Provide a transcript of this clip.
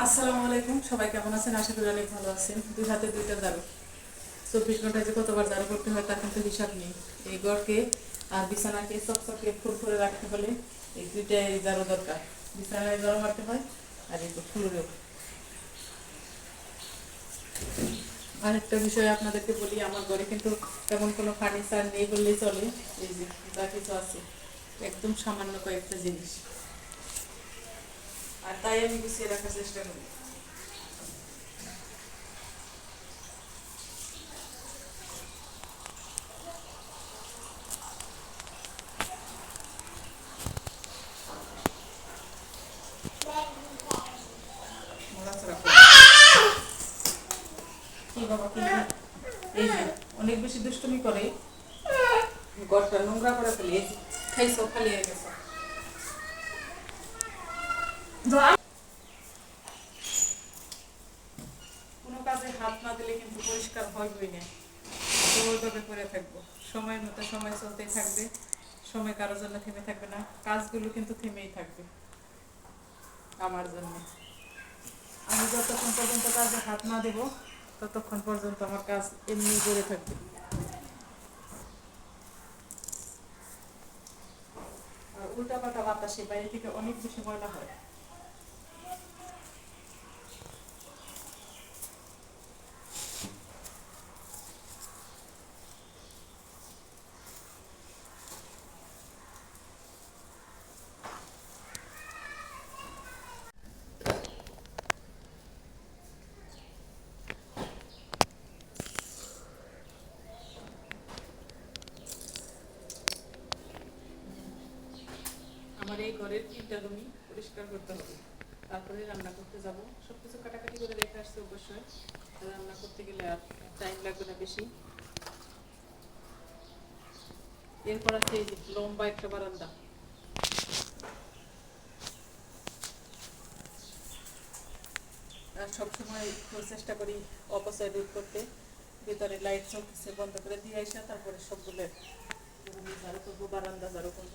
আসসালামু আলাইকুম, সবাই কেমন আছেন? আশা করি অনেক ভালো আছেন। দুই হাতে দুইটা জারু চব্বিশ ঘন্টায় যে কতবার জারু করতে হয় তার কিন্তু হিসাব নেই। এই ঘরকে আর বিছানাকে চকচকে ফুল করে রাখতে হলে এই দুইটাই জারু দরকার। বিছানায় জারু মারতে হয় আর এই ফুলেরও। আরেকটা বিষয় আপনাদেরকে বলি, আমার ঘরে কিন্তু তেমন কোনো ফার্নিচার নেই বললেই চলে। এই যে যা কিছু আছে, একদম সামান্য কয়েকটা জিনিস। আর তাই আমি গুছিয়ে রাখার চেষ্টা করি। এই যে, অনেক বেশি দুষ্টুমি করে। ঘরটা নোংরা করে ফেলি খাইছো, খালি হয়ে গেছে। কোনো কাজে হাত না দিলে কিন্তু পরিষ্কার হবেই না। তো করে থাকব। সময় মতো সময় চলতেই থাকবে। সময় কারোর জন্য থেমে থাকবে না। কাজগুলো কিন্তু থেমেই থাকবে। আমার জন্য। আমি যতক্ষণ পর্যন্ত কাজে হাত না দেব, ততক্ষণ পর্যন্ত আমার কাজ এমনি করে থাকবে। আর উল্টাপাল্টা বাতাসে বাইরে থেকে অনেক বেশি ময়লা হয়। আমার ঘরের তিনটা রুমই পরিষ্কার করতে হবে। তারপরে রান্না করতে যাব। সব কিছু কাটাকাটি করে রেখে আসছে অবশ্যই। রান্না করতে গেলে আর টাইম লাগবে না বেশি। এরপর আছে এই লম্বা একটা বারান্দা। সবসময় চেষ্টা করি অপচয় দূর করতে। ভিতরে লাইট চলতেছে বন্ধ করে দিয়ে আসা তারপরে সবগুলো ঝাড়ু করব, বারান্দা ঝাড়ু করব।